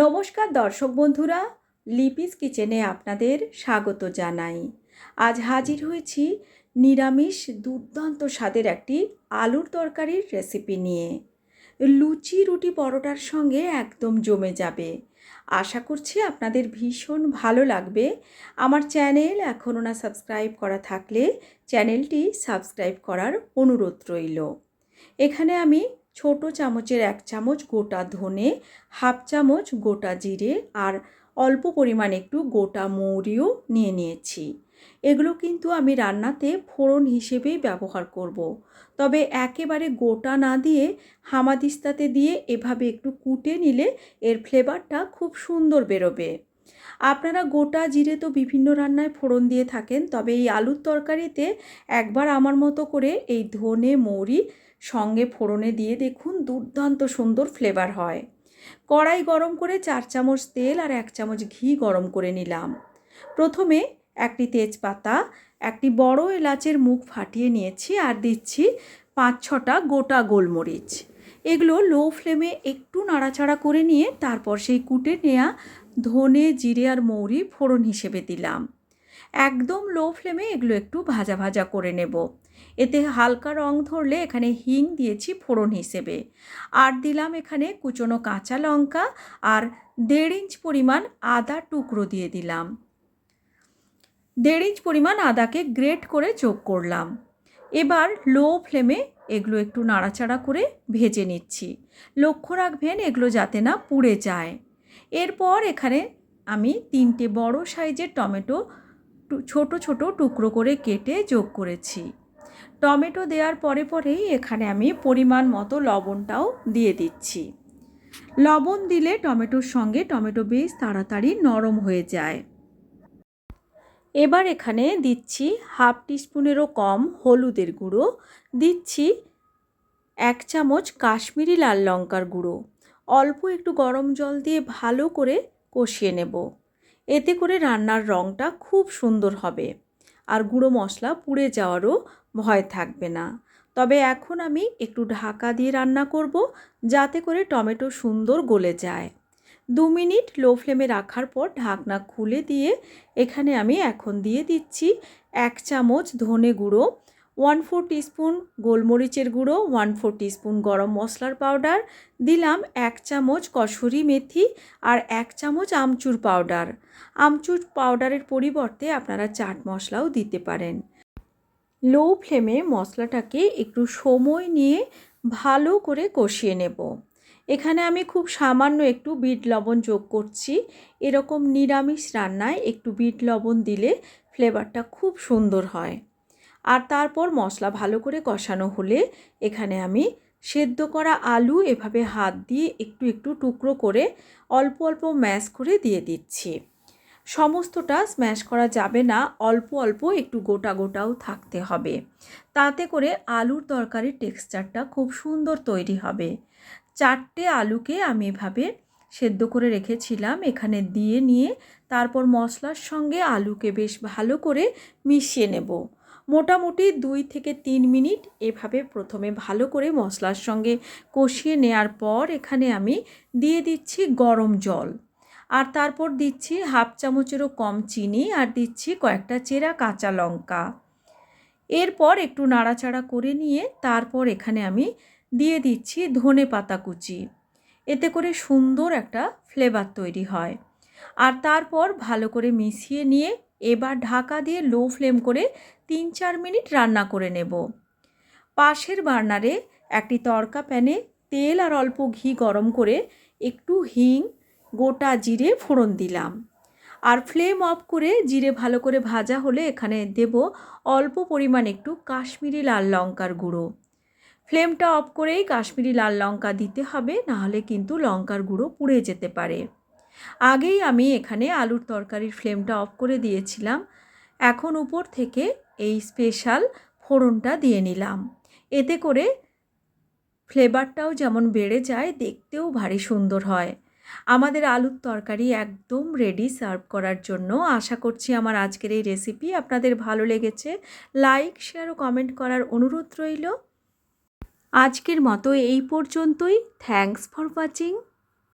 নমস্কার দর্শক বন্ধুরা, লিপিস কিচেনে আপনাদের স্বাগত জানাই। আজ হাজির হয়েছি নিরামিষ দুর্দান্ত স্বাদের একটি আলুর তরকারির রেসিপি নিয়ে। লুচি রুটি পরোটার সঙ্গে একদম জমে যাবে। আশা করছি আপনাদের ভীষণ ভালো লাগবে। আমার চ্যানেল এখনও না সাবস্ক্রাইব করা থাকলে চ্যানেলটি সাবস্ক্রাইব করার অনুরোধ রইল। এখানে আমি ছোট চামচের এক চামচ গোটা ধনে, হাফ চামচ গোটা জিরে আর অল্প পরিমাণ একটু গোটা মৌরিও নিয়ে নিয়েছি এগুলো কিন্তু আমি রান্নাতে ফোড়ন হিসেবেই ব্যবহার করব। তবে একেবারে গোটা না দিয়ে হামাদিস্তাতে দিয়ে এভাবে একটু কুটে নিলে এর ফ্লেভারটা খুব সুন্দর বেরোবে আপনারা গোটা জিরে তো বিভিন্ন রান্নায় ফোড়ন দিয়ে থাকেন, তবে এই আলুর তরকারিতে একবার আমার মতো করে এই ধনে, মৌরি সঙ্গে ফোড়নে দিয়ে দেখুন দুর্দান্ত সুন্দর ফ্লেভার হয়। কড়াই গরম করে চার চামচ তেল আর এক চামচ ঘি গরম করে নিলাম। প্রথমে একটি তেজপাতা, একটি বড় এলাচের মুখ ফাটিয়ে নিয়েছি আর দিচ্ছি পাঁচ ছটা গোটা গোলমরিচ। এগুলো লো ফ্লেমে একটু নাড়াচাড়া করে নিয়ে তারপর সেই কুটে নেওয়া ধনে, জিরে আর মৌরি ফোড়ন হিসেবে দিলাম। একদম লো ফ্লেমে এগুলো একটু ভাজা ভাজা করে নেব। এতে হালকা রং ধরলে এখানে হিং দিয়েছি ফোড়ন হিসেবে। আর দিলাম এখানে কুচনো কাঁচা লঙ্কা আর দেড় ইঞ্চ পরিমাণ আদা টুকরো দিয়ে দিলাম। দেড় ইঞ্চ পরিমাণ আদাকে গ্রেট করে যোগ করলাম। এবার লো ফ্লেমে এগুলো একটু নাড়াচাড়া করে ভেজে নিচ্ছি। লক্ষ্য রাখবেন এগুলো যাতে না পুড়ে যায়। এরপর এখানে আমি তিনটে বড় সাইজের টমেটো ছোট ছোট টুকরো করে কেটে যোগ করেছি। টমেটো দেওয়ার পরে পরেই এখানে আমি পরিমাণ মতো লবণটাও দিয়ে দিচ্ছি। লবণ দিলে টমেটোর সঙ্গে টমেটো বেশ তাড়াতাড়ি নরম হয়ে যায়। এবার এখানে দিচ্ছি হাফ টিস্পুনেরও কম হলুদের গুঁড়ো, দিচ্ছি এক চামচ কাশ্মীরি লাল লঙ্কার গুঁড়ো। অল্প একটু গরম জল দিয়ে ভালো করে কষিয়ে নেব। এতে করে রান্নার রঙটা খুব সুন্দর হবে। আর গুঁড়ো মশলা পুড়ে যাওয়ারও ভয় থাকবে না। তবে এখন আমি একটু ঢাকা দিয়ে রান্না করব, যাতে করে টমেটো সুন্দর গলে যায়। দু মিনিট লো ফ্লেমে রাখার পর ঢাকনা খুলে দিয়ে এখানে আমি এখন দিয়ে দিচ্ছি এক চামচ ধনে গুঁড়ো ওয়ান ফোর টিস্পুন গোলমরিচের গুঁড়ো, ওয়ান ফোর টিস্পুন গরম মশলার পাউডার, দিলাম এক চামচ কসুরি মেথি আর এক চামচ আমচুর পাউডার। আমচুর পাউডারের পরিবর্তে আপনারা চাট মশলাও দিতে পারেন। লো ফ্লেমে মশলাটাকে একটু সময় নিয়ে ভালো করে কষিয়ে নেব। এখানে আমি খুব সামান্য একটু বিট লবণ যোগ করছি। এরকম নিরামিষ রান্নায় একটু বিট লবণ দিলে ফ্লেভারটা খুব সুন্দর হয়। আর তারপর মশলা ভালো করে কষানো হলে এখানে আমি সেদ্ধ করা আলু এভাবে হাত দিয়ে একটু একটু টুকরো করে অল্প অল্প ম্যাশ করে দিয়ে দিচ্ছি। সমস্তটা স্ম্যাশ করা যাবে না, অল্প অল্প একটু গোটা গোটাও থাকতে হবে। তাতে করে আলুর তরকারির টেক্সচারটা খুব সুন্দর তৈরি হবে। চারটে আলুকে আমি এভাবে সেদ্ধ করে রেখেছিলাম, এখানে দিয়ে নিয়ে তারপর মশলার সঙ্গে আলুকে বেশ ভালো করে মিশিয়ে নেব। মোটামুটি দুই থেকে তিন মিনিট এভাবে প্রথমে ভালো করে মশলার সঙ্গে কষিয়ে নেওয়ার পর এখানে আমি দিয়ে দিচ্ছি গরম জল। আর তারপর দিচ্ছি হাফ চামচেরও কম চিনি আর দিচ্ছি কয়েকটা চেরা কাঁচা লঙ্কা। এরপর একটু নাড়াচাড়া করে নিয়ে তারপর এখানে আমি দিয়ে দিচ্ছি ধনে পাতা কুচি। এতে করে সুন্দর একটা ফ্লেভার তৈরি হয়। আর তারপর ভালো করে মিশিয়ে নিয়ে এবার ঢাকা দিয়ে লো ফ্লেম করে তিন চার মিনিট রান্না করে নেব। পাশের বার্নারে একটি তড়কা প্যানে তেল আর অল্প ঘি গরম করে একটু হিং, গোটা জিরে ফোড়ন দিলাম। আর ফ্লেম অফ করে জিরে ভালো করে ভাজা হলে এখানে দেব অল্প পরিমাণ একটু কাশ্মীরি লাল লঙ্কার গুঁড়ো। ফ্লেমটা অফ করেই কাশ্মীরি লাল লঙ্কা দিতে হবে নাহলে কিন্তু লঙ্কার গুঁড়ো পুড়ে যেতে পারে। আগেই আমি এখানে আলুর তরকারির ফ্লেমটা অফ করে দিয়েছিলাম। এখন উপর থেকে এই স্পেশাল ফোড়নটা দিয়ে নিলাম। এতে করে ফ্লেভারটাও যেমন বেড়ে যায়, দেখতেও ভারী সুন্দর হয়। আমাদের আলুর তরকারি একদম রেডি সার্ভ করার জন্য। আশা করছি আমার আজকের এই রেসিপি আপনাদের ভালো লেগেছে। লাইক শেয়ার ও কমেন্ট করার অনুরোধ রইল। আজকের মতো এই পর্যন্তই। Thanks for watching